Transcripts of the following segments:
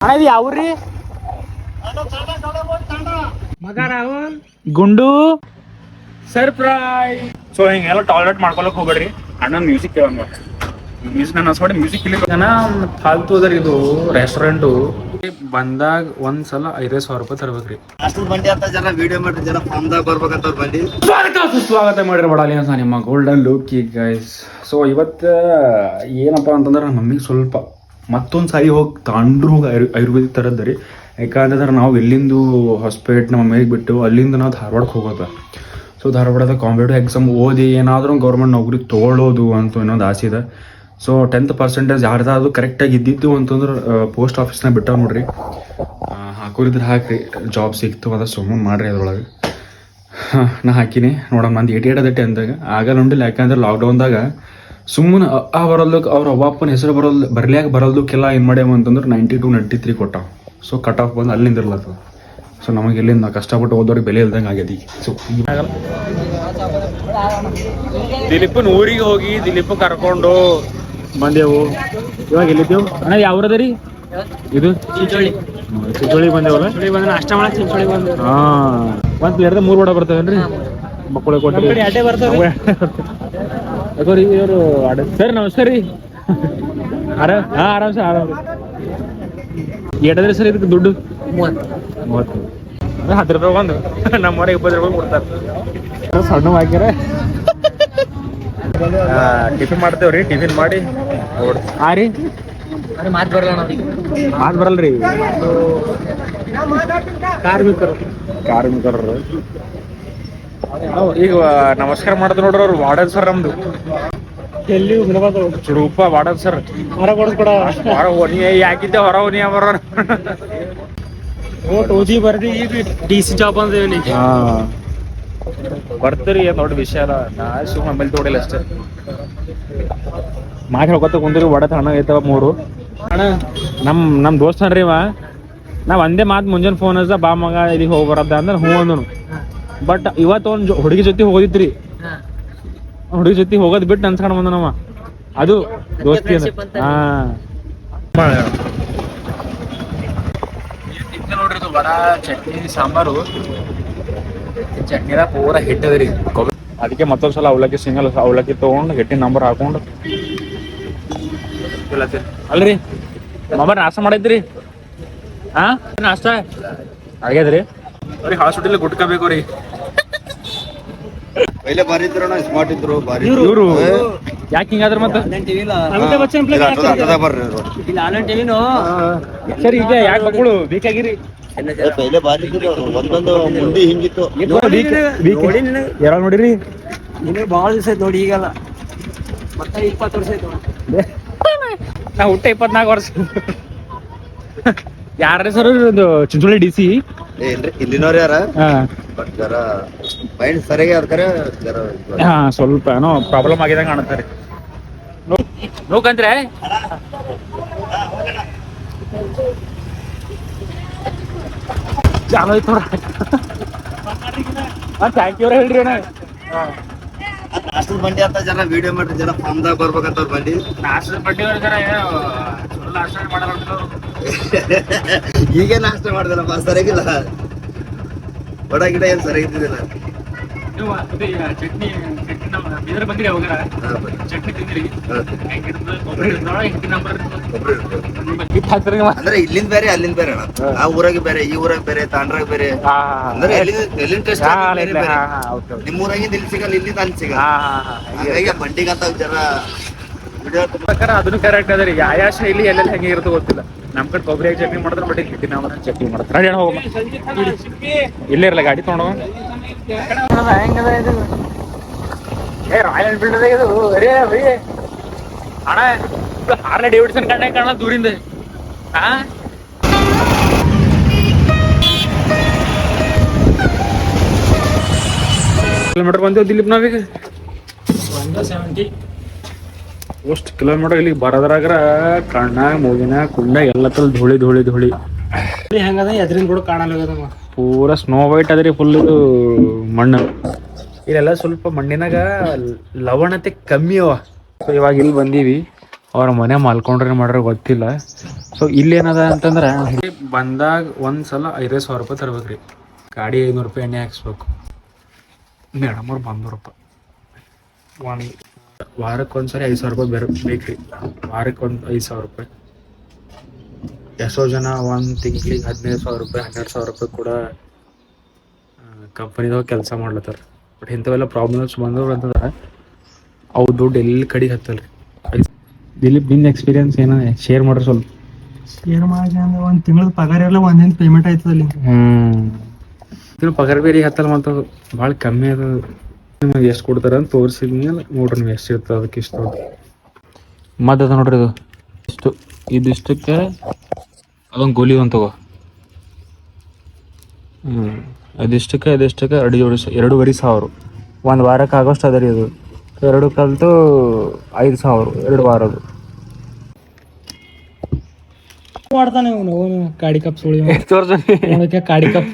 ಅಣ್ಣ ಇದು ಯಾವ್ರಿ? ಮಗ ರಾಹುಲ್. ಗುಂಡು. ಸರ್ಪ್ರೈಸ್ ಸೊ ಹಿಂಗೆಲ್ಲ ಟಾಯ್ಲೆಟ್ ಮಾಡ್ಕೊಳಕ್ ಹೋಗ್ಬೇಡ್ರಿ. ಅಣ್ಣ ಮ್ಯೂಸಿಕ್ ಕೇಳಂಗ ಮ್ಯೂಸಿಕ್ ನನ್ನ ಅನ್ಸ್ಬೇಡಿ ಮ್ಯೂಸಿಕ್ ಇಲ್ಲಿ. ಜನ ಫಾಲ್ತು ಅದ್ರ ಇದು ರೆಸ್ಟೋರೆಂಟು ಬಂದಾಗ ಒಂದ್ಸಲ ಐದೈದು ಸಾವಿರ ರೂಪಾಯಿ ತರ್ಬೇಕ್ರಿ. ಅಷ್ಟು ಬಂಡಿ ಅಂತ ಜನ ವಿಡಿಯೋ ಮಾಡಿ ಜನ ಫಾರ್ಮ್ದಾಗ ಬರ್ಬೇಕಂತ ಬಂಡಿ. ಸ್ವಾಗತ ಸುಸ್ವಾಗತ ಬಡಾಲಿ ಅಂತ ನಿಮ್ಮ ಗೋಲ್ಡನ್ ಲುಕ್ ಗೈಸ್ ಸೊ ಇವತ್ತು ಏನಪ್ಪ ಅಂತಂದ್ರೆ ನಮ್ಮ ಮಮ್ಮಿಗೆ ಸ್ವಲ್ಪ ಮತ್ತೊಂದು ಸಾರಿ ಹೋಗಿ ತಾಂಡ್ರು ಹೋಗಿ ಆಯುರ್, ಆಯುರ್ವೇದಿಕ್ ತರದ್ದು ರೀ ಯಾಕಂದ್ರೆ ನಾವು ಎಲ್ಲಿಂದು ಹಾಸ್ಪಿಟ್ ನಮ್ಮ ಮಮ್ಮಿಗೆ ಬಿಟ್ಟು ಅಲ್ಲಿಂದ ನಾವು ಧಾರವಾಡಕ್ಕೆ ಹೋಗೋದ. ಸೊ ಧಾರವಾಡದ ಕಾಂಪಿಟೇಟಿವ್ ಎಕ್ಸಾಮ್ ಓದಿ ಏನಾದರೂ ಗೌರ್ಮೆಂಟ್ ನೌಕರಿ ತೊಗೊಳ್ಳೋದು ಅಂತ ಅನ್ನೋದು ಆಸೆ ಇದೆ. ಸೊ ಟೆಂತ್ ಪರ್ಸೆಂಟೇಜ್ ಯಾರ್ದಾದ್ರು ಕರೆಕ್ಟಾಗಿ ಇದ್ದಿದ್ದು ಅಂತಂದ್ರೆ ಪೋಸ್ಟ್ ಆಫೀಸ್ನ ಬಿಟ್ಟ ನೋಡ್ರಿ. ಹಾಕೋರಿದ್ರೆ ಹಾಕಿರಿ. ಜಾಬ್ ಸಿಕ್ತು ಅದ ಸುಮ್ಮನೆ ಮಾಡ್ರಿ ಅದ್ರೊಳಗೆ. ನಾ ಹಾಕಿನಿ. ನೋಡೋಣ ಮಂದಿ ಏಟ್ ಏಟ್ ಅದ ಟೆಂತಾಗ ಆಗಲ್ಲ ಉಂಡಿಲ್ಲ. ಯಾಕಂದ್ರೆ ಲಾಕ್ಡೌನ್ದಾಗ ಸುಮ್ಮನೆ ಆ ಬರಲ್ದಕ್ಕೆ ಅವ್ರ ಅವ್ವಪ್ಪನ ಹೆಸರು ಬರಲ್ ಬರ್ಲ್ಯಾಕ ಬರಲ್ದಕ್ಕೆಲ್ಲ ಏನು ಮಾಡ್ಯಾವ ಅಂತಂದ್ರೆ ನೈಂಟಿ ಟು ನೈಂಟಿ ತ್ರೀ ಕೊಟ್ಟಾವ. ಸೊ ಕಟ್ ಆಫ್ ಬಂದು ಅಲ್ಲಿಂದ ಇರ್ಲತ್ತದ. ಸೊ ನಮಗೆ ಇಲ್ಲಿಂದ ಕಷ್ಟಪಟ್ಟು ಓದೋರಿಗೆ ಬೆಲೆ ಇಲ್ದಂಗೆ ಆಗ್ಯದ ಈಗ. ಸೊ ದಿಲೀಪನ್ ಊರಿಗೆ ಹೋಗಿ ದಿಲೀಪ ಕರ್ಕೊಂಡು ಬಂದೆವು. ಇವಾಗ ಎಲ್ಲಿದ್ದೆವು? ಅಣ್ಣ ಯಾವ್ರದ ರೀ? ಇದು? ಚಿಂಚೋಳಿ. ಚಿಂಚೋಳಿ ಬಂದೇವಲ್ಲ? ಬಂದ್ರೆ ನಾಷ್ಟ ಮಾಡಕ್ ಚಿಂಚೋಳಿ ಬಂದ ಹಾ. ಒಂದ್ ಎರಡು ಮೂರು ವಡ ಬರ್ತವೇನ್ರಿ? ಮಕ್ಕಳಿಗೆ ಕೊಟ್ಟು ಅಡ್ಡೆ ಬರ್ತವೆ ಅಗೋರಿ ಇವರು ಸರ್ ನಮಸ್ಕಾರ ರೀ. ಆರಾಮ್ ಹಾ ಆರಾಮ್ ಸರ್ ಆರಾಮ್ ಎಡದ್ರಿ ಸರ್ ಇದಕ್ಕೆ ದುಡ್ಡು? ಮೂವತ್ತು. ಹತ್ತು ರೂಪಾಯಿ ಒಂದು ನಮ್ಮವರೆ ಇಪ್ಪತ್ತು ರೂಪಾಯಿ ಕೊಡ್ತಾರೆ. ಸಣ್ಣ ಹಾಕ್ಯಾರ ಟಿಫಿನ್ ಮಾಡ್ತೇವ್ರಿ ಟಿಫಿನ್ ಮಾಡಿ. ಹಾ ರೀ. ಮಾತು ಬರಲ್ಲ ನಾವು ಮಾತು ಬರಲ್ರಿ. ಕಾರ್ಮಿಕರು. ಕಾರ್ಮಿಕರು. ಈಗ ನಮಸ್ಕಾರ ಮಾಡಿದ್ರು ನೋಡ್ರಿ ಅವ್ರು ವಾರ್ಡನ್ ಸರ್ ನಮ್ದು. ಎಲ್ಲಿ ಬಿಡಬಾರ್ದು ಚುಡುಪ ವಾರ್ಡನ್ ಸರ್. ಹೊರ ಕೊಡಿಸ್ಕೊಡ ಹೊರ ಒನಿ ಯಾಕಿದ್ದೆ ಹೊರ ಒನಿ ಬರ ಓಟ್ ಓದಿ ಬರ್ದಿ ಈಗ ಡಿ ಸಿ ಜಾಬ್ ಅಂದೇವಿ ಬರ್ತೀರಿ ದೊಡ್ಡ ವಿಷಯ ಅಲ್ಲ. ನಾ ಸುಮ್ಮ ಆಮೇಲೆ ತೋಡಿಲ್ಲ ಅಷ್ಟೇ. ಮಾಡಿ ಹೇಳ್ಕೊತ ಕುಂದ್ರಿ ಒಡತ ಹಣ ಐತವ ಮೂರು. ಅಣ್ಣ ನಮ್ ನಮ್ ದೋಸ್ತ ಅನ್ರಿ ಇವ. ನಾವ್ ಒಂದೇ ಮಾತು ಮುಂಜಾನೆ ಫೋನ್ ಹಚ್ಚ ಬಾ ಮಗ ಇಲ್ಲಿಗೆ ಹೋಗಿ ಬರತ್ತ ಅಂದ್ರೆ ಹ್ಞೂ ಅಂದನು. ಬಟ್ ಇವತ್ತು ಒಂದು ಹುಡುಗಿ ಜೊತೆ ಹೋಗಿದ್ರಿ. ಹುಡುಗಿ ಜೊತೆ ಹೋಗೋದ್ ಬಿಟ್ಟು ಅನ್ಸ್ಕೊಂಡ್ ನಮ್ಮ ಅದು ದೋಸ್ತಿ. ಹಾ. ನೋಡ್ರಿ ಇದು ಚಟ್ನಿ ಸಾಂಬಾರು. ಪೂರ ಹಿಟ್ಟದ್ರಿ. ಅದಕ್ಕೆ ಮತ್ತೊಂದ್ ಸಲ ಅವಲಕ್ಕಿ ಸಿಂಗಲ್ ಅವಲಕ್ಕಿ ತಗೊಂಡು ಹಿಟ್ಟಿನ ನಂಬರ್ ಹಾಕೊಂಡು. ಅಲ್ರಿ? ಮೊಬೈಲ್ ನಾಷ್ಟ ಮಾಡಿದ್ರಿ? ಹಾ? ನಾಷ್ಟ? ಆಗ್ಯದ್ರಿ? ಅವ್ರಿಗೆ ಹಾಸ್ಪಿಟಲ್ ಗುಟ್ಕೋಬೇಕು ರೀ ಪೈಲೆ ಬಾರಿ ಇದ್ರು ಸ್ಮಾರ್ಟ್ ಇದ್ರು ಬಾರಿ ಇವ್ರು ಯಾಕೆ ಹಿಂಗಾದ್ರ ಮತ್ತೆ? ಬರ್ರಿ ಸರಿ ಈಗ ಯಾಕೆ ಮಕ್ಕಳು? ಬೇಕಾಗಿರಿ. ಏ, ಪೈಲೆ ಬಾರಿ ಇದ್ರು ಅವ್ರು. ಒಂದೊಂದು ಮುಂದಿ ಹಿಂಗಿತ್ತು. ಯಾರು ನೋಡಿರಿ? ಭಾಳ ದಿವಸ ಆಯ್ತು ನೋಡಿ ಈಗಲ್ಲ. ಮತ್ತೆ ಇಪ್ಪತ್ತು ವರ್ಷ ಆಯ್ತು. ನಾ ಹುಟ್ಟ ಇಪ್ಪತ್ನಾಲ್ಕು ವರ್ಷ. ಯಾರ ಸರ್ ಒಂದು ಚಿಂಚೋಳಿ ಡಿ ಸಿ? ಇಲ್ಲಿನವ್ರು ಯಾರ? ಬಟ್ ಜರ ಮೈಂಡ್ ಸರಿಯಾಗಿ ಅದ್ಕರೆ ಜರ. ಹಾ ಸ್ವಲ್ಪ ಏನೋ ಪ್ರಾಬ್ಲಮ್ ಆಗಿದಂಗ ಕಾಣುತ್ತಾರೆ ನೋಕಂದ್ರೆ ಚಾಲೋ ಐತ್ ನೋಡ ಥ್ಯಾಂಕ್ ಯು ಹೇಳ್ರಿ ಅಣ್ಣ. ನಾಷ್ಟದ ಬಂಡಿ ಅಂತ ಜನ ವಿಡಿಯೋ ಮಾಡ್ರಿ ಜನ ಫಾರ್ಮ್ದಾಗ ಬರ್ಬೇಕಂತ ಬಂಡಿ ನಾಷ್ಟದ ಬಡ್ಡಿ ಜರ ನಾಷ್ಟ ಮಾಡಲ್ಲ ಈಗ ನಾಷ್ಟ ಮಾಡ್ದಲ್ಲಪ್ಪ ಸರಿಗಿಲ್ಲ. ವಡ ಗಿಡ ಏನ್ ಸರಿ ಅದೇ ಚಟ್ನಿ ಚಟ್ನಿ ನಮ್ಮ ಬೀದರ್ ಬಂದಿರಿ ಅವಾಗ. ಚಟ್ನಿ ತಿಂದಿರಿ. ಹಿಟ್ಟು ಹಾಕ್ತಾರೆ ಅಂದ್ರೆ ಇಲ್ಲಿಂದ ಬೇರೆ ಅಲ್ಲಿಂದ ಬೇರೆ ಅಣ್ಣ. ಆ ಊರಾಗ ಬೇರೆ ಈ ಊರಾಗ ಬೇರೆ ತಾಂಡ್ರಾಗ ಬೇರೆ. ಅಂದ್ರೆ ಎಲ್ಲಿ ಎಲ್ಲಿಂದ ಟೇಸ್ಟ್ ಬೇರೆ ಬೇರೆ. ನಿಮ್ಮ ಊರಾಗಿಂದ ಇಲ್ಲಿ ಸಿಗಲ್ಲ ಇಲ್ಲಿಂದ ಅಲ್ಲಿ ಸಿಗಲ್ಲ. ಹಾಗಾಗಿ ಬಂಡಿಗಂತ ಜನ ವಿಡಿಯೋ ಅದನ್ನು ಕರೆಕ್ಟ್ ಅದ ರೀ ಯಾವ ಶೈಲಿ ಎಲ್ಲೆಲ್ಲಿ ಹೆಂಗೆ ಇರುತ್ತೆ ಗೊತ್ತಿಲ್ಲ. ನಮ್ ಕಡೆ ಕೊಬ್ಬರಿ ಚಟ್ನಿ ಮಾಡಿದ್ರೆ ಬಟ್ ಹಿಟ್ಟಿನ ನಾವು ಚಟ್ನಿ ಮಾಡ್ತಾರೆ. ರೆಡಿ ಹೋಗಮ್ಮ. ಇಲ್ಲೇ ಇರಲ್ಲ ಗಾಡಿ ತೊಗೊಂಡು ಹೆಂಗದ ಇದು ಏ ರಾಯಲ್ ಎನ್ಫೀಲ್ಡ್ ಇದು. ಅರೇ ಅರೇ ಅಣ್ಣ ಹಾರ್ಲೆ ಡೇವಿಡ್ಸನ್ ಕಣ್ಣ ಕಾಣ ದೂರಿಂದ. ಹಾ ಕಿಲೋಮೀಟರ್ ಬಂದೇವು ದಿಲೀಪ್ ನಾವೀಗ? ಒಂದು ಸೆವೆಂಟಿ ಎಷ್ಟು ಕಿಲೋಮೀಟರ್ ಇಲ್ಲಿ ಬರೋದ್ರಾಗ್ರ ಕಣ್ಣಾಗ ಮೂಗಿನ ಕುಂಡ ಎಲ್ಲ ತಲ್ ಧೂಳಿ ಧೂಳಿ ಧೂಳಿ. ಹೆಂಗದ? ಎದ್ರಿಂದ ಕೂಡ ಕಾಣಲ್ಲ ಪೂರ ಸ್ನೋ ವೈಟ್ ಅದ್ರಿ ಫುಲ್ ಇದು ಮಣ್ಣು. ಇಲ್ಲೆಲ್ಲ ಸ್ವಲ್ಪ ಮಣ್ಣಿನಾಗ ಲವಣತೆ ಕಮ್ಮಿ ಅವ. ಸೊ ಇವಾಗ ಇಲ್ಲಿ ಬಂದೀವಿ. ಅವ್ರ ಮನೆ ಮಲ್ಕೊಂಡ್ರೆ ಮಾಡ್ರೆ ಗೊತ್ತಿಲ್ಲ. ಸೊ ಇಲ್ಲಿ ಏನದ ಅಂತಂದ್ರೆ ಬಂದಾಗ ಒಂದು ಸಲ ಐದೈದು ಸಾವಿರ ರೂಪಾಯಿ ತರ್ಬೇಕ್ರಿ. ಗಾಡಿ ಐನೂರು ರೂಪಾಯಿ ಎಣ್ಣೆ ಹಾಕ್ಸ್ಬೇಕು. ಮೇಡಮ್ ಅವ್ರು ರೂಪಾಯಿ ಒಂದು ವಾರಕ್ಕೆ ಒಂದ್ಸರಿ ಐದು ಸಾವಿರ ರೂಪಾಯಿ ಬೇರೆ ಬೇಕ್ರಿ. ವಾರಕ್ಕೆ ಒಂದು ಐದು ಸಾವಿರ ರೂಪಾಯಿ. ಎಷ್ಟೋ ಜನ ಒಂದ್ ತಿಂಗ್ಳಿಗೆ ಹದಿನೈದು ಸಾವಿರ ರೂಪಾಯಿ ಹನ್ನೆರಡು ಸಾವಿರ ರೂಪಾಯಿ ಕೂಡ ಕಂಪನಿದಾಗ ಕೆಲಸ ಮಾಡ್ಲತ್ತಾರ. ಬಟ್ ಇಂಥವೆಲ್ಲ ಪ್ರಾಬ್ಲಮ್ಸ್ ಬಂದವ್ರು ಅಂತಂದ್ರೆ ಅವು ದುಡ್ಡು ಎಲ್ಲಿ ಕಡೆಗೆ ಹತ್ತಲ್ರಿ? ದಿಲೀಪ್ ನಿನ್ನ ಎಕ್ಸ್ಪೀರಿಯನ್ಸ್ ಏನ? ಶೇರ್ ಮಾಡ್ರಿ ಸ್ವಲ್ಪ. ಶೇರ್ ಮಾಡಿ ಅಂದ್ರೆ ಒಂದ್ ತಿಂಗಳ ಪಗಾರ ಎಲ್ಲ ಒಂದಿನ ಪೇಮೆಂಟ್ ಆಯ್ತದ ಅಲ್ಲಿ ಹ್ಮ್. ಪಗಾರ ಬೇರೆ ಹತ್ತಲ್ಲ ಮತ್ತ ಭಾಳ ಕಮ್ಮಿ ಅದ. ನಿಮಗೆ ಎಷ್ಟು ಕೊಡ್ತಾರ ಅಂತ ತೋರಿಸಿದ್ಮೇಲೆ ನೋಡ್ರಿ ನೀವು ಎಷ್ಟು ಇರ್ತದೆ ಅದಕ್ಕೆ ಇಷ್ಟು ಮತ್ತೆ ಅದ ನೋಡ್ರಿ ಇದು. ಇಷ್ಟು ಇದಿಷ್ಟಕ್ಕೆ ಅದೊಂದು ಗೋಲಿ ಒಂದು ತಗೋ. ಹ್ಞೂ ಅದಿಷ್ಟಕ್ಕೆ ಅದಿಷ್ಟಕ್ಕೆ ಎರಡು ಜೋಡಿ ಎರಡೂವರೆ ಸಾವಿರ. ಒಂದು ವಾರಕ್ಕೆ ಆಗೋಷ್ಟು ಅದ ರೀ ಅದು. ಎರಡು ಕಲ್ತು ಐದು ಸಾವಿರ ಎರಡು ವಾರದು ಮಾಡ್ತಾನೆ ಇವನು ಅವನು ಕಾಡಿ ಕಪ್ ಸುಳಿ ತೋರ್ಸಿ. ಕಾಡಿ ಕಪ್.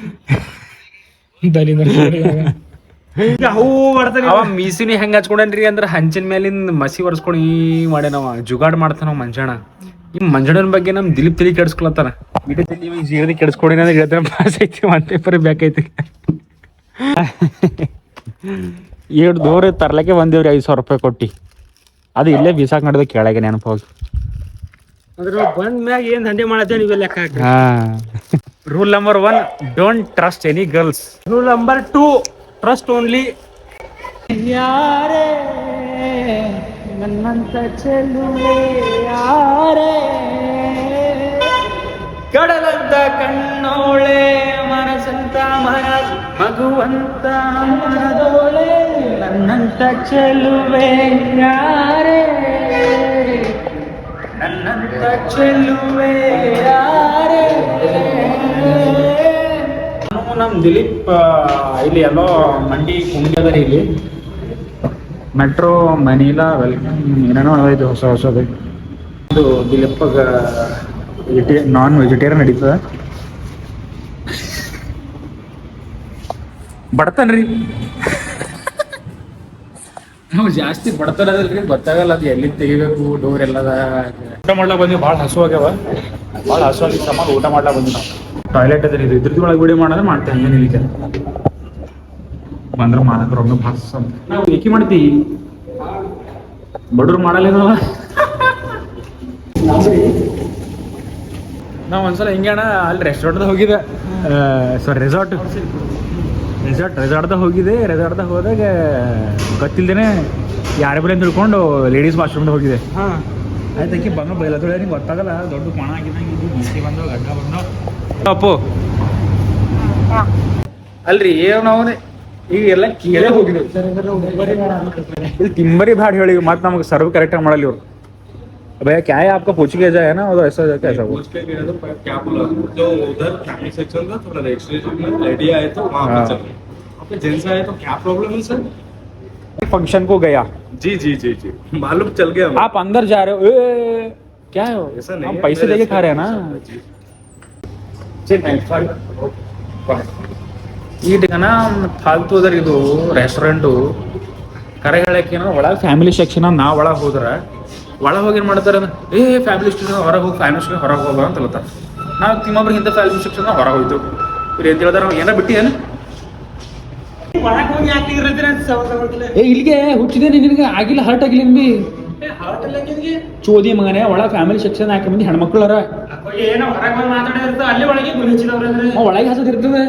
ದಲಿ ಅವು ಮೀಸಿನಿ ಹೆಂಗ್ ಹಚ್ಕೊಂಡನ್ರಿ ಅಂದ್ರ ಹಂಚಿನ ಮೇಲಿಂದ ಮಸಿ ಒರೆಸ್ಕೊಂಡು ಈ ಮಾಡ್ಯಾನವ ಜುಗಾಡ್ ಮಾಡ್ತಾನ ಅವ ಮಂಜಾಣ. ಈ ಮಂಜಾಣನ ಬಗ್ಗೆ ನಮ್ ದಿಲೀಪ್ ತಲಿ ಕೆಡಿಸ್ಕೊಳತ್ತಾನ. ಇಡೀ ತಲಿ ಜೀವನ ಕೆಡಿಸ್ಕೊಂಡಿನ ಅಂದ್ರೆ ಹೇಳ್ತಾನೆ ಪಾಸ್ ಐತಿ ಒನ್ ಪೇಪರ್ ಬೇಕೈತಿ ಏಳು ದೂರ ತರ್ಲಕ್ಕೆ ಬಂದೇವ್ರಿ ಐದು ಸಾವಿರ ರೂಪಾಯಿ ಕೊಟ್ಟಿ. ಅದು ಇಲ್ಲೇ ಬೀಸಾಕ್ ನಡೆದ ಕೆಳಗೆ ನೆನಪು ಹೋಗಿ ಅದ್ರ ಬಂದ್ ಮ್ಯಾಗ ಏನ್ ದಂಧೆ ಮಾಡತ್ತೇವೆ rule number one don't trust any girls rule number two trust only ಯಾರೇ ನನ್ನಂತ ಚೆಲುವೆ ಯಾರೇ ಕಡಲಂತ ಕಣ್ಣೋಳೆ ಮನಸಂತ ಮನ ಮಗುವಂತ ಮನದೋಳೆ ನನ್ನಂತ ಚೆಲುವೆ ಯಾರೇ ನನ್ನಂತ ಚೆಲುವೆ ಯಾರೇ ನಮ್ಮ ದಿಲೀಪ್ ಇಲ್ಲಿ ಎಲ್ಲೋ ಮಂಡಿ ಕುಂಡಿ ರೀ ಇಲ್ಲಿ. ಮೆಟ್ರೋ ಮನೀಲಾ ವೆಲ್ಕಮ್ ಏನೇನೋ ಇದು ಹೊಸ ಹೊಸದು. ಇದು ದಿಲೀಪ್ ವೆಜಿಟೇ ನಾನ್ ವೆಜಿಟೇರಿಯನ್ ನಡೀತದ? ಬಡತನ್ರಿ. ರೀ ನಾವು ಜಾಸ್ತಿ ಬಡತನ ಅದಲ್ರಿ ಗೊತ್ತಾಗಲ್ಲ ಅದು ಎಲ್ಲಿ ತೆಗಿಬೇಕು ಡೋರ್ ಎಲ್ಲದ. ಊಟ ಮಾಡ್ಲಾ ಬಂದ್ವಿ ಭಾಳ ಹಸುವಾಗ್ಯಾವ. ಭಾಳ ಹಸುವಾಗಿ ಸಮಾನ ಊಟ ಮಾಡ್ಲಾ ಬಂದ್ವಿ ನಾವು. ಟಾಯ್ಲೆಟ್ ಅದ ಇದು ಇದ್ರದ್ದು ಒಳಗೆ ವಿಡಿಯೋ ಮಾಡಿದ್ರೆ ಮಾಡ್ತೇವೆ ಹಂಗೆ ನಿಲ್ಲಿಕ ಬಂದ್ರೆ ಮಾಡಕ್ರ ಒಮ್ಮೆ ಅಂತ. ನಾವು ಏಕೆ ಮಾಡ್ತಿ ಬಡವ್ರು ಮಾಡಲ್ಲ ನಾವು ಒಂದ್ಸಲ ಹಿಂಗೆ ಅಣ್ಣ ಅಲ್ಲಿ ರೆಸ್ಟೋರೆಂಟ್ದಾಗ ಹೋಗಿದ್ದೆ. ಸಾರಿ ರೆಸಾರ್ಟ್ ರೆಸಾರ್ಟ್ ರೆಸಾರ್ಟ್ದಾಗ ಹೋಗಿದೆ ರೆಸಾರ್ಟ್ದಾಗ ಹೋದಾಗ ಗೊತ್ತಿಲ್ದೇನೆ ಯಾರ ಬರೀ ಅಂತ ತಿಳ್ಕೊಂಡು ಲೇಡೀಸ್ ವಾಶ್ರೂಮ್ದಾಗ ಹೋಗಿದೆ ಹಾ. ಆಯ್ತಕ್ಕೆ ಬಂದು ಬೈಲತ್ತೊಳೆ ನಿಂಗೆ ಗೊತ್ತಾಗಲ್ಲ ದೊಡ್ಡ ಪಣ ಆಗಿದ್ದಂಗೆ ಬಿಸಿ ಬಂದು ಗಡ್ಡ ಬಂದು ಅಪ್ಪು ಅಲ್ರಿ ಏನು ಅವನೇ ಈಗ ಎಲ್ಲ ಕೇಳೇ ಹೋಗಿದ್ವಿ ಇಲ್ಲಿ ತಿಂಬರಿ ಭಾಳ ಹೇಳಿ ಮತ್ತೆ ನಮಗೆ ಸರ್ವ್ ಕರೆಕ್ಟಾಗಿ ಮಾಡಲ್ಲ ಇವ್ರು भैया क्या है आपका पूछ के जाए ना और ऐसा कैसा वो उसके लिए तो क्या बोला जो उधर फैमिली सेक्शन था थोड़ा रजिस्ट्रेशन में लेडी आए तो वहाँ पे हाँ। चल वहाँ पे जेंट्स आए तो क्या प्रॉब्लम है सर फंक्शन को गया जी जी जी जी मालूम चल गया हमें। आप अंदर जा रहे हो ए, क्या है वो? ऐसा नहीं हम है, पैसे अंदर देके ऐसे- खा रहे हैं ना जी। ಈಟಗನ ಫಾಲ್ತು ಅದ್ರ ಇದು ರೆಸ್ಟೋರೆಂಟು ಕರೆ ಹೇಳಕ್ಕೆ ಒಳಗೆ ಫ್ಯಾಮಿಲಿ ಸೆಕ್ಷನ್ ನಾ ಒಳಗೆ ಹೋದ್ರೆ ಒಳಗೆ ಹೋಗಿ ಏನು ಮಾಡ್ತಾರೆ ಏ ಫ್ಯಾಮಿಲಿ ಸೆಕ್ಷನ್ ಹೊರಗೆ ಹೋಗಿ ಫ್ಯಾಮಿಲಿ ಸ್ಟೇಷನ್ ಹೊರಗೆ ಹೋಗ ಅಂತ ಹೇಳ್ತಾರೆ. ನಾವು ತಿಮ್ಮೊಬ್ರಿಗೆ ಇಂಥ ಫ್ಯಾಮಿಲಿ ಸೆಕ್ಷನ್ ಹೊರಗೆ ಹೋಯ್ತು. ಇವ್ರು ಅಂತ ಹೇಳ್ತಾರೆ ನಾವು ಏನ? ಬಿಟ್ಟಿದ್ದೇನೆ ಏ ಇಲ್ಲಿಗೆ ಹುಚ್ಚಿದೆ ನಿನಗೆ ಆಗಿಲ್ಲ ಹರ್ಟ್ ಆಗಿಲ್ಲ ನಿನ್ಗೆ? ಚೋದಿ ಮಗನೇ ಒಳಗೆ ಫ್ಯಾಮಿಲಿ ಸೆಕ್ಷನ್ ಹಾಕಿ ಮಂದಿ ಹೆಣ್ಮಕ್ಳರ ಅಪ್ಪ, ಏನೋ ಹೊರಗೆ ಬಂದು ಮಾತಾಡಿದ್ರೆ ಅಲ್ಲಿ ಒಳಗೆ ಗುರು ಹಚ್ಚಿದವ್ರಂದ್ರೆ? ಒಳಗೆ ಹಸೋದು ಇರ್ತದೆ.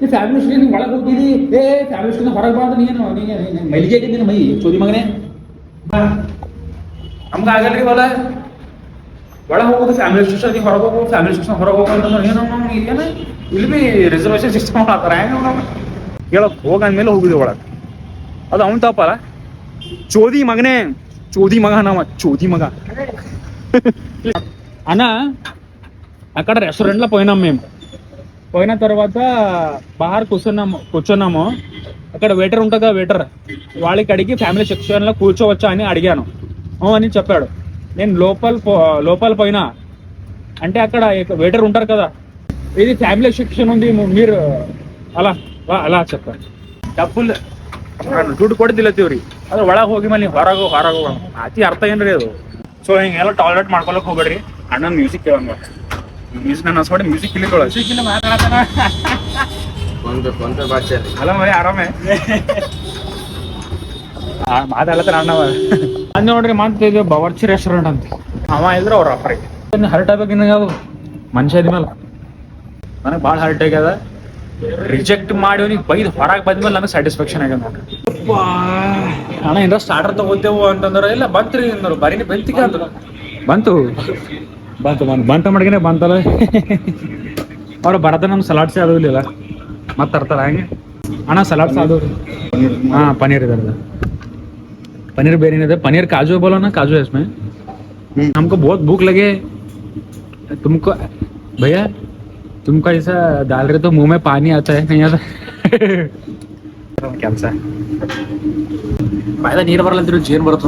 ನೀ ಫ್ಯಾಮಿಲಿ ಸ್ಟ್ರೀನ್ ನೀವು ಒಳಗೆ ಏ ಫ್ಯಾಮಿಲಿ ಸ್ಟ್ರೀನ್ ಹೊರಗೆ ಬಾರ್ದು ನೀನು ನೀನು ಮೈಲಿಗೆ ನಿನ್ನ ಮೈ ಚೋರಿ ಮಗನೇ. ನಮ್ಗೆ ಆಗಲ್ರಿ ಹೊಲ. ಒಳಗೆ ಹೋಗೋದು ಫ್ಯಾಮಿಲಿ ಸ್ಟೇಷನ್ ನೀವು ಹೊರಗೆ ಹೋಗೋದು ಫ್ಯಾಮಿಲಿ ಸ್ಟೇಷನ್ ಹೊರಗೆ ಹೋಗೋ ಅಂತಂದ್ರೆ ಏನು ನಮ್ಗೆ ಇಲ್ಲಿ ಬಿ ರಿಸರ್ವೇಷನ್ ಸಿಸ್ಟಮ್ ಮಾಡ್ತಾರೆ ಹೆಂಗ ನಾವು ಹೇಳಕ್ ಹೋಗಂದ್ಮೇಲೆ ಹೋಗಿದ್ವಿ ಒಳಗೆ. ಅದು ಅವ್ನು ತಪ್ಪಲ್ಲ. ಚೋದಿ ಮಗನೇ. ಚೋದಿ ಮಗ ನಾವ ಚೋದಿ ಮಗ. ಅಣ್ಣ అక్కడ రెస్టారెంట్లో పోయినాం మేము పోయిన తర్వాత బాహర్ కూర్చున్నాము కూర్చున్నాము అక్కడ వెయిటర్ ఉంటుంది కదా వెయిటర్ వాళ్ళకి అడిగి ఫ్యామిలీ సెక్షన్లో కూర్చోవచ్చా అని అడిగాను "అవును" అని చెప్పాడు నేను లోపల పో- లోపల పోయినా అంటే అక్కడ వెయిటర్ ఉంటారు కదా ఇది ఫ్యామిలీ సెక్షన్ ఉంది మీరు అలా అలా చెప్పారు ಡಬ್ಬುಲ್ ದುಡ್ಡು ಕೊಡ್ತಿಲ್ಲ ತೀವ್ರಿ ಅದ್ರ ಒಳಗೆ ಹೋಗಿ ಮನೆ ಹೊರಗೆ ಹೊರಗೆ ಅತಿ ಅರ್ಥ ಏನ್ರಿ ಅದು ಸೊ ಹಿಂಗೆಲ್ಲ ಟಾಯ್ಲೆಟ್ ಮಾಡ್ಕೊಳಕ್ ಹೋಗ್ಬೇಡ್ರಿ ಅಣ್ಣನ ಮ್ಯೂಸಿಕ್ ಕೇಳಂಗ ಮ್ಯೂಸಿಕ್ ನನ್ನ ಹೊಸಬಡಿ ಮ್ಯೂಸಿಕ್ ಇಲ್ಲಿ ಮ್ಯೂಸಿಕ್ ಇಲ್ಲ ಮಾತಾಡತಾನ ಒಂದು ಒಂದು ಭಾಷೆ ಅಲ್ಲ. ಮರಿ ಆರಾಮೆ? ಮಾತಾಡ್ತಾರ ಅಣ್ಣವ ಅಂದ್ ನೋಡ್ರಿ ಮತ್ತೆ ಇದು ಬವರ್ಚಿ ರೆಸ್ಟೋರೆಂಟ್ ಅಂತ. ಅವ ಇಲ್ದ್ರ ಅವ್ರ ಅಪ್ರ ಹರ್ಟ್ ಆಗ್ಬೇಕಿನ್ನ ಯಾವುದು ಮನುಷ್ಯ ಇದ್ಮೇಲೆ. ನನಗೆ ಭಾಳ ಹರ್ಟ್ ಆಗ್ಯದ. ರಿಜೆಕ್ಟ್ ಮಾಡಿ ಅವ್ನಿಗೆ ಬೈದು ಹೊರಗೆ ಬಂದ್ಮೇಲೆ ನನಗೆ ಸ್ಯಾಟಿಸ್ಫ್ಯಾಕ್ಷನ್ ಆಗ್ಯದ. ನೋಡ್ರಿ ಅಣ್ಣ ಏನಾರ ಸ್ಟಾರ್ಟರ್ ತಗೋತೇವು ಅಂತಂದ್ರೆ ಇಲ್ಲ ಬಂತ್ರಿ ಅಂದ್ರು ಬರೀ ಬೆಂತಿಗೆ ಅಂದ್ರು ಬಂತು. ಬಂತು ಬಂತು ಬಂತ ಮಡ್ಗಿನೇ ಬಂತಲ್ಲ ಅವ್ರು ಬರತ್ತ ನಮ್ಗೆ ಸಲಾಡ್ಸೇ ಅದು ಇಲ್ಲ ಮತ್ತೆ ತರ್ತಾರ ಹಂಗೆ ಅಣ್ಣ ಸಲಾಡ್ಸ್ ಅದು हाँ पनीर इधर इधर पनीर बेरिन इधर पनीर काजू बोलो ना काजू है इसमें हमको बहुत भूख लगे तुमको भैया तुमको ऐसा डाल रहे तो मुंह में पानी आता है नहीं आता ಕೆಲಸ ಬಾಯ್ದ ನೀರು ಬರಲ್ಲ ಅಂತಿರು ಜೇನು ಬರುತ್ತ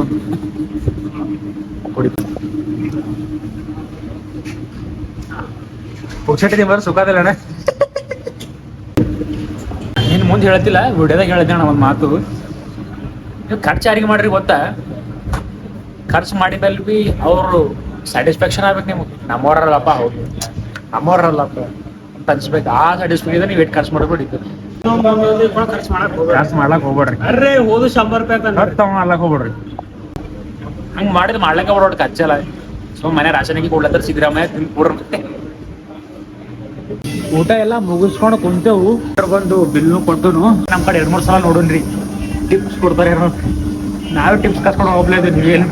ಕುಡಿ ಪುಕ್ಷಟಿ ಬರ ಸುಖದಲ್ಲ ಅಣ್ಣ. ನೀನು ಮುಂದೆ ಹೇಳ್ತಿಲ್ಲ ವಿಡಿಯೋದಾಗ ಹೇಳಿದ್ದೆ ಅಣ್ಣ ಒಂದು ಮಾತು. ನೀವು ಖರ್ಚು ಯಾರಿಗೆ ಮಾಡ್ರಿ ಗೊತ್ತಾ? ಖರ್ಚು ಮಾಡಿದಲ್ಲಿ ಬಿ ಅವರು. ಸ್ಯಾಟಿಸ್ಫ್ಯಾಕ್ಷನ್ ಆಗ್ಬೇಕು ನಿಮಗೆ. ನಮ್ಮವ್ರಲ್ಲಪ್ಪ ಹೌದು ನಮ್ಮವ್ರಲ್ಲಪ್ಪ. ಅಂತ ಅನ್ಸ್ಬೇಕು. ಆ ಸ್ಯಾಟಿಸ್ಫ್ಯಾಕ್ಷನ್ ನೀವು ಎಷ್ಟು ಖರ್ಚು ಮಾಡ್ಬೇಡಿ. ಖರ್ಚು ಮಾಡಕ್ ಖರ್ಚು ಮಾಡ್ಲಕ್ ಹೋಗ್ಬೇಡ್ರಿ. ಅರ್ರೆ ಹೋದು ಶಂಬರ್ ರೂಪಾಯಿ ಖರ್ಚು ತಗೊಂಡ್ ಮಾಡ್ಲಕ್ ಹೋಗ್ಬೇಡ್ರಿ. ಹಂಗೆ ಮಾಡಿದ್ರೆ ಮಾಡ್ಲಕ್ಕ ಬರೋಡ್ ಖರ್ಚಲ್ಲ ಸೊ ಮನೆ ರಾಸಾಯನಿಕ ಕೊಡ್ಲತ್ತಾರ ಸಿದ್ದರಾಮಯ್ಯ ತಿಂದು ಕೊಡ್ರಿ ಮತ್ತೆ. ಊಟ ಎಲ್ಲ ಮುಗಿಸ್ಕೊಂಡು ಕುಂತೇವು. ಬಂದು ಬಿಲ್ನು ಕೊಟ್ಟುನು ನಮ್ಮ ಕಡೆ ಎರಡ್ ಮೂರ್ ಸಲ ನೋಡೋಣ್ರಿ ಟಿಪ್ಸ್ ಕೊಡ್ತಾರೆ ನಾವೇ ಟಿಪ್ಸ್ ಕಸ್ಕೊಂಡು ಹೋಗ್ಲೇದು ನೀವೇನು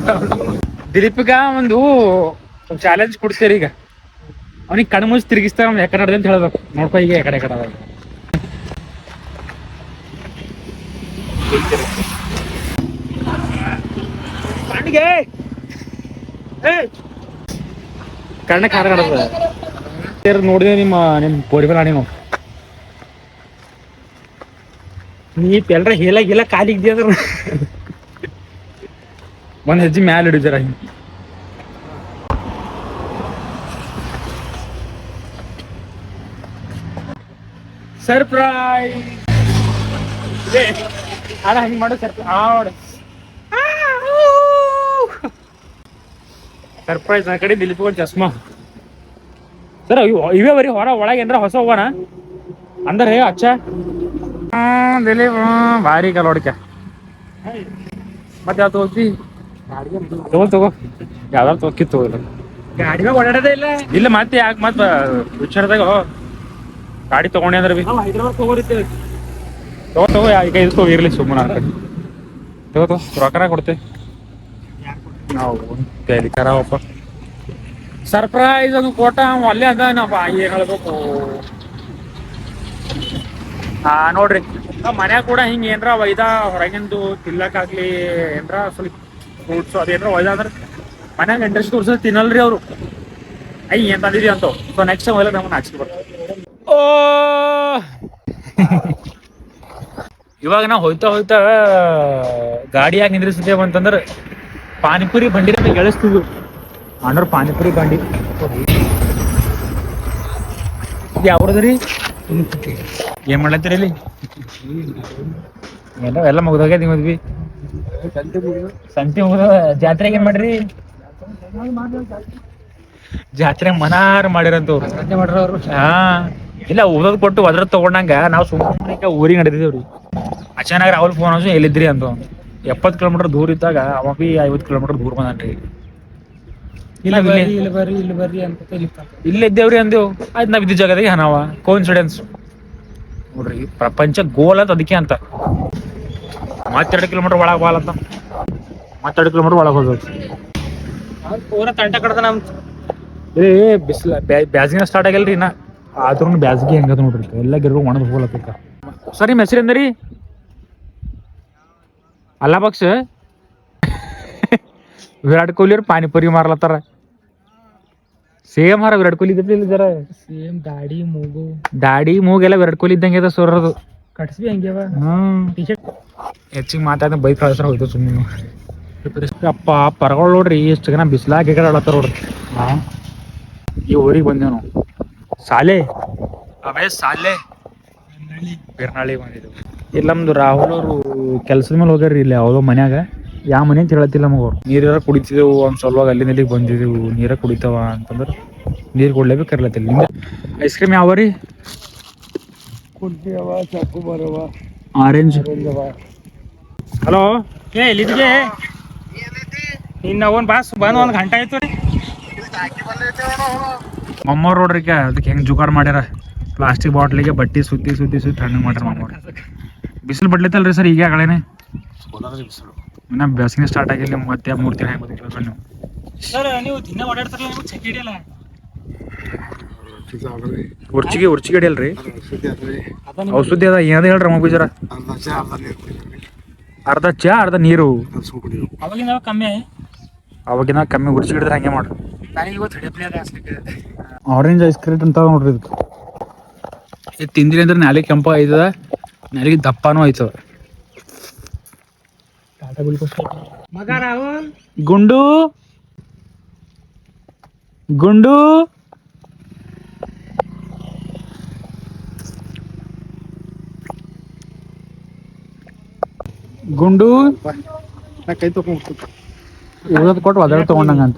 ದಿಲೀಪಿಗ ಒಂದು ಚಾಲೆಂಜ್ ಕೊಡ್ತೀರಿ ಈಗ. ಅವನಿಗೆ ಕಣ್ಣು ಮುಚ್ಚಿ ತಿರ್ಗಿಸ್ತಾರ ಅವ್ನು ಯಾಕಡೆ ಅಂತ ಹೇಳ್ಬೇಕು. ನೋಡ್ಕೊ ಈಗ ಯಾಕಡೆ ಕಣ್ಣಿಗೆ! ಕಣ್ಣ ಖಾರ ಕಾಣದ ನೋಡಿದೆ ನಿಮ್ಮ ನಿಮ್ಮ ಪೋರಿ ಮೇಲೆ ನೋಡಿ ನೀ ಎಲ್ರ ಹೇಲ ಗೀಲ ಕಾಲಿಗೆ ಅದ್ರ ಒಂದ್ ಹೆಜ್ಜೆ ಮ್ಯಾಲ ಹಿಡಿದಾರ ಸರ್ಪ್ರೈಸ್ ಅಣ್ಣ ಹಿಂಗ್ ಮಾಡು ಸರ್ಪ್ರೈಸ್ ಸರ್ಪ್ರೈಸ್ ಆ ಕಡೆ ನಿಲ್ಲಿಸ್ಕೊಂಡು ಚಸ್ಮಾ. ಸರ್ ಇವೇ ಬರೀ ಹೊರ ಒಳಗೆ ಏನಾರ ಹೊಸ ಹೋಗೋಣ ಅಂದ್ರೆ ಅಚ್ಚ. ದಿಲೀಪ್ ಭಾರಿ ಭಾರಿ ಕಲೋಡಿಕೆ ಮತ್ತೆ ಯಾವ್ದು ಹೋಗ್ತಿ ತಗೋ ತಗೋ. ಯಾವ್ದಾರು ತಗೋಕಿತ್ತು ತಗೋ ಗಾಡಿ ಮ್ಯಾಗ ಓಡಾಡೋದೇ ಇಲ್ಲ. ಇಲ್ಲ ಮತ್ತೆ ಯಾಕೆ ಮತ್ತೆ ವಿಚಾರದಾಗ ಗಾಡಿ ತಗೊಂಡೆ ಅಂದ್ರೆ ಬಿ. ಹೈದ್ರಾಬಾದ್ ತಗೋರಿದ್ದೇವೆ ತಗೋ ತಗೋ ಈಗ ಇದು ತಗೋ ಇರ್ಲಿ ಸುಮ್ಮನೆ ತಗೋ ತಗೋ ರೊಕ್ಕರ ಕೊಡ್ತೇವೆ ನಾವು ಕರಾವಪ್ಪ ಸರ್ಪ್ರೈಸ್ ಅದು ಕೊಟ್ಟ ಅಲ್ಲೇ ಅದ ನಾವು ಏನ್ ಹೇಳ್ಬೇಕು. ಹಾ ನೋಡ್ರಿ. ಮನ್ಯಾಗ ಕೂಡ ಹಿಂಗ ಏನ್ರ ಒಯ್ದ ಹೊರಗಿಂದು ತಿಲ್ಲಕ್ಕಾಗ್ಲಿ ಏನ್ರ ಸ್ವಲ್ಪ ಫ್ರೂಟ್ಸ್ ಅದೇನ್ರ ಒಯ್ದ ಅಂದ್ರೆ ಮನ್ಯಾಗ ಇಂಟ್ರೆಸ್ಟ್ ಕೊಡ್ಸ ತಿನ್ನಲ್ರಿ ಅವ್ರು. ಐ ಏನ್ ತಂದಿದ್ವಿ ಅಂತ. ಸೊ ನೆಕ್ಸ್ಟ್ ಟೈಮ್ ಒಯ್ಲ ನಮ್ಮನ್ನ ಹಾಕ್ಸಿ ಓ! ಇವಾಗ ನಾವು ಹೋಯ್ತಾ ಹೋಯ್ತಾ ಗಾಡಿಯಾಗ ನಿಂದ್ರಿಸಿದ್ದೇವೆ ಅಂತಂದ್ರೆ ಪಾನಿಪುರಿ ಬಂಡಿ ಅಂತ ಗೆಳಿಸ್ತಿದ್ವು ಅಣ್ಣವ್ರ ಪಾನಿಪುರಿ ಬಂಡಿ. ಯಾವ್ರದ್ರಿ ಏನ್ ಮಾಡ್ಲತ್ತೀರಿ ಇಲ್ಲಿ? ಏನೋ ಎಲ್ಲ ಮುಗ್ದೋಗ್ಯದ ಮದ್ವಿ. ಸಂತಿ ಮುಗ್ದ ಜಾತ್ರೆಗೆ ಏನ್ ಮಾಡ್ರಿ? ಜಾತ್ರೆ ಮನಾರ್ ಮಾಡಿರಂತವ್ರು ಹಾ. ಇಲ್ಲ ಓದೋದ್ ಕೊಟ್ಟು ಅದ್ರ ತಗೊಂಡಂಗ ನಾವು ಸುಮ್ಮನೆ ಊರಿಗೆ ನಡೆದಿದ್ದೇವ್ರಿ ಅಚಾನಕ್ ರಾಹುಲ್ ಫೋನ್ ಹಚ್ಚಿ ಎಲ್ಲಿದ್ರಿ ಅಂತ ಎಪ್ಪತ್ತು ಕಿಲೋಮೀಟರ್ ದೂರ ಇದ್ದಾಗ ಅವ ಬಿ ಐವತ್ತು ಕಿಲೋಮೀಟರ್ ದೂರ ಬಂದನ್ರಿ. ಇಲ್ಲ ಬರ್ರಿ ಇಲ್ಲಿ. ಇಲ್ಲಿ ಬರ್ರಿ ಇಲ್ಲಿ ಬರ್ರಿ ಅಂತ ತಿಳಿತಾರ ಇಲ್ಲೇ ಇದ್ದೇವ್ರಿ ಅಂದೇವು ಆಯ್ತು ನಾವ್ ಇದ್ದ ಜಾಗದಾಗ ಹಣವ ಕೋಇನ್ಸಿಡೆನ್ಸ್ ನೋಡ್ರಿ ಪ್ರಪಂಚ ಗೋಲ್ ಅಂತ ಅದಕ್ಕೆ ಅಂತ. ಮತ್ತೆರಡು ಕಿಲೋಮೀಟರ್ ಒಳಗೆ ಅಂತ. ಮತ್ತೆರಡು ಕಿಲೋಮೀಟರ್ ಒಳಗೆ ಹೋಗ್ಬೇಕು. ಪೂರ ತಂಟ ಕಡ್ದ ನಮ್ ಏ ಬಿಸಿಲ ಬ್ಯಾಸಿಗೆ ಸ್ಟಾರ್ಟ್ ಆಗಿಲ್ರಿ ಇನ್ನ. ಆದ್ರೂ ಬ್ಯಾಸಿಗೆ ಹೆಂಗದ ನೋಡ್ರಿ ಎಲ್ಲ ಗಿಡಗಳು ಒಣದ ಹೋಗ್ಲತ್ತ ಸರಿ ನಿಮ್ಮ ಅಂದ್ರಿ. ಅಲ್ಲ ಬಕ್ಸ್. ವಿರಾಟ್ ಕೊಹ್ಲಿ ಅವ್ರು ಪಾನಿಪುರಿ ಮಾರ್ಲತ್ತಾರ. ಸೇಮ್ ಹರ ವಿರಾಟ್ ಕೊಹ್ಲಿ ಇದ್ದಿಲ್ಲ ಜರ? ಸೇಮ್ ದಾಡಿ ಮೂಗು. ದಾಡಿ ಮೂಗೆಲ್ಲ ವಿರಾಟ್ ಕೊಹ್ಲಿ ಇದ್ದಂಗೆ ಅದ ಸೋರದು ಕಟ್ಸ್ಬಿ ಹಂಗ್ಯವ ಟಿ ಶರ್ಟ್ ಹೆಚ್ಚಿಗೆ ಮಾತಾಡ ಬೈಕ್ ಕಳ್ಸ್ರ ಹೋಯ್ತು ಸುಮ್ಮನೆ ಅಪ್ಪ ಪರಗಳು ನೋಡ್ರಿ ಇಷ್ಟು ಜನ ಬಿಸಿಲಾಗ ಕಡೆ ಆಡತ್ತಾರ ನೋಡ್ರಿ. ಹಾ. ಈ ಊರಿಗೆ ಬಂದೇವ್ ನಾವು. ಸಾಲೆ? ಅವೇ ಸಾಲೆ. ಬಿರ್ನಾಳಿ ಬಂದಿದ್ದು ಇಲ್ಲಿ ನಮ್ದು ರಾಹುಲ್ ಅವರು ಕೆಲ್ಸದ ಮೇಲೆ ಹೋಗ್ಯಾರ್ರಿ ಇಲ್ಲಿ ಯಾವುದೋ ಮನ್ಯಾಗ. ಯಾವ ಮನೆ ಅಂತ ಹೇಳತ್ತಿಲ್ಲ ಮಗವ್ರು ನೀರ ಕುಡಿತಿದ್ದೆವು ಒಂದು ಸಲುವಾಗಿ ಅಲ್ಲಿಂದ ಇಲ್ಲಿಗೆ ಬಂದಿದ್ದೆವು. ನೀರ ಕುಡಿತಾವ ಅಂತಂದ್ರೆ ನೀರು ಕೊಡ್ಲೇಬೇಕು ಇರ್ಲತ್ತಿಲ್ಲ ಐಸ್ ಕ್ರೀಮ್ ಯಾವ ರೀ? ಕುಡ್ತಿಯವ ಚಕ್ಕು ಬರವ ಆರೆಂಜ್ ಹಲೋ ಏ ಇಲ್ಲಿದ್ಗೆ ಇನ್ನ ಅವನ್ ಬಾಸ್ ಬಂದು ಒಂದು ಗಂಟೆ ಆಯ್ತು ರೀ. ಮಮ್ಮವ್ರು ನೋಡ್ರಿ ಅದಕ್ಕೆ ಹೆಂಗೆ ಜುಗಾಡ್ ಮಾಡ್ಯಾರ. ಪ್ಲಾಸ್ಟಿಕ್ ಬಾಟ್ಲಿಗೆ ಬಟ್ಟಿ ಸುತ್ತಿ ಸುತ್ತಿ ಸುತ್ತಿ ಹಣ್ಣು ಮಾಡ್ಯಾರ ಮಮ್ಮವ್ರು. ಬಿಸಿಲು ಬಡ್ಲಿತ್ತಲ್ರಿ ಸರ್ ಈಗ ಆಗಲೇನೆ ಇನ್ನ ಬೇಸಿಗೆ ಸ್ಟಾರ್ಟ್ ಆಗಿಲ್ಲ ಮತ್ತೆ ಮೂರು ತಿಂಗಳು ಹೆಂಗೆ ನೀವು ಸರ್ ನೀವು ದಿನ ಓಡಾಡ್ತಾರಲ್ಲ ನಿಮ್ಗೆ ಚೆಕ್ ಹಿಡಿಯಲ್ಲ ಉರ್ಚಿಗೆ ಉರ್ಚಿಗೆ ಹಿಡಿಯಲ್ರಿ ಔಷಧಿ ಅದ ಏನದ ಹೇಳ್ರಿ ಮಗು ಜರ ಅರ್ಧ ಚಾ ಅರ್ಧ ನೀರು. ಅವಾಗಿನ ಕಮ್ಮಿ ಅವಾಗಿನ ಕಮ್ಮಿ ಉರ್ಚಿ ಹಿಡಿದ್ರೆ ಹಂಗೆ ಮಾಡ್ರಿ ಆರೆಂಜ್ ಐಸ್ ಕ್ರೀಮ್ ಅಂತ ನೋಡ್ರಿ ಇದು ತಿಂದಿರಿ ಅಂದ್ರೆ ನಾಲಿಗೆ ಕೆಂಪ ಆಯ್ತದ ನಾಲಿಗೆ ದಪ್ಪನೂ ಆಯ್ತದ. ಮಗ ರಾಹುಲ್ ಗುಂಡು. ಗುಂಡು. ಗುಂಡು. ಕೈ ತಗೊಂಡ್ ಕೊಟ್ಟು ಒದಳ ತಗೊಂಡಂಗಂತ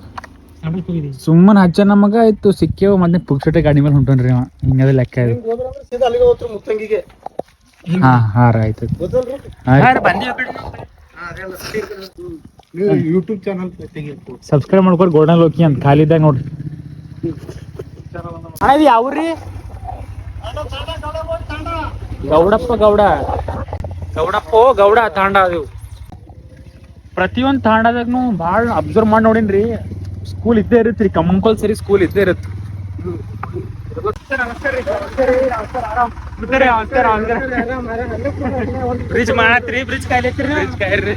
ಸುಮ್ಮನೆ ಹಚ್ಚ ನಮಗ ಆಯ್ತು ಸಿಕ್ಕೇವು ಮತ್ತೆ ಪುಕ್ಸಟೆ ಗಾಡಿ ಮೇಲೆ ಹೊಂಟನ್ರಿ ಅವ. ಹಿಂಗದ ಲೆಕ್ಕ ಇದು. ಸೀದಾ ಅಲ್ಲಿಗೆ ಹೋಗ್ತಾರೆ ಮುತ್ತಂಗಿಗೆ. ಹಾ ಹಾ ರೀ ಆಯ್ತು. ಯೂಟ್ಯೂಬ್ ಚಾನಲ್ ಸಬ್ಸ್ಕ್ರೈಬ್ ಮಾಡ್ಕೊರಿ ಗೋಲ್ಡನ್ ಲೋಕಿ ಅಂತ ಖಾಲಿ ಇದ್ದಾಗ ನೋಡ್ರಿ ಅಣ್ಣ ಇದು ಯಾವ್ರಿ ಗೌಡಪ್ಪ ಗೌಡ. ಗೌಡಪ್ಪ ಗೌಡ ತಾಂಡ ಅದು. ಪ್ರತಿಯೊಂದು ತಾಂಡದಾಗ್ನು ಭಾಳ ಅಬ್ಸರ್ವ್ ಮಾಡಿ ನೋಡಿನ್ರಿ. ಸ್ಕೂಲ್ ಇದ್ದೇ ಇರುತ್ತೆ ರೀ. ಕಂಪಲ್ಸರಿ ಸ್ಕೂಲ್ ಇದ್ದೇ ಇರುತ್ತೆ ಬ್ರಿಡ್ಜ್ ಮಾಡತ್ರಿ ಬ್ರಿಡ್ಜ್ ಕಾಯ್ಲತ್ರಿ. ಬ್ರಿಡ್ಜ್ ಕಾಯ್ರಿ.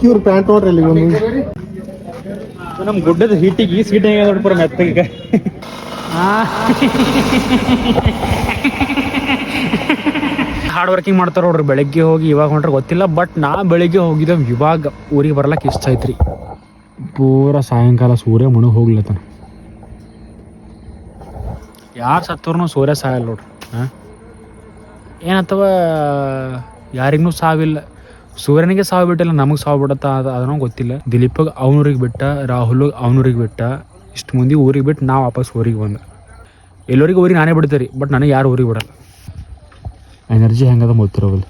ಕ್ಯೂರ್ ಪ್ಯಾಂಟ್ ನೋಡ್ರಿ ಅಲ್ಲಿ ಒಂದು. ನಮ್ ಗುಡ್ಡದ ಹಿಟ್ಟಿಗೆ ಈ ಸೀಟ್ ಹೆಂಗ ನೋಡ್ಬಾರ ಮೆತ್ತಗೆ. ಹಾರ್ಡ್ ವರ್ಕಿಂಗ್ ಮಾಡ್ತಾರ ನೋಡ್ರಿ ಬೆಳಗ್ಗೆ ಹೋಗಿ ಇವಾಗ ಹೊಂಟ್ರೆ ಗೊತ್ತಿಲ್ಲ ಬಟ್ ನಾ ಬೆಳಿಗ್ಗೆ ಹೋಗಿದ್ದೆ ಇವಾಗ ಊರಿಗೆ ಬರ್ಲಕ್ಕೆ ಇಷ್ಟ ಐತ್ರಿ. ಪೂರ ಸಾಯಂಕಾಲ ಸೂರ್ಯ ಮುಣಗ್ ಹೋಗ್ಲತ್ತಾನ. ಯಾರು ಸತ್ತವ್ರು ಸೂರ್ಯ ಸಾಯಲ್ಲ ನೋಡ್ರಿ, ಹಾಂ? ಏನತ್ತವ, ಯಾರಿಗೂ ಸಾವಿಲ್ಲ. ಸೂರ್ಯನಿಗೆ ಸಾವು ಬಿಟ್ಟಿಲ್ಲ, ನಮಗೆ ಸಾವು ಬಿಡತ್ತ ಅದ ಅದನ್ನೂ ಗೊತ್ತಿಲ್ಲ. ದಿಲೀಪಗೆ ಅವನೂರಿಗೆ ಬಿಟ್ಟ, ರಾಹುಲ್ ಅವನೂರಿಗೆ ಬಿಟ್ಟ, ಇಷ್ಟು ಮಂದಿ ಊರಿಗೆ ಬಿಟ್ಟು ನಾವು ವಾಪಸ್ ಊರಿಗೆ ಬಂದ. ಎಲ್ಲರಿಗೆ ಊರಿಗೆ ನಾನೇ ಬಿಡ್ತೀರಿ, ಬಟ್ ನನಗೆ ಯಾರು ಊರಿಗೆ ಬಿಡಲ್ಲ. ಎನರ್ಜಿ ಹೆಂಗದ ಗೊತ್ತಿರೋಲ್ಲ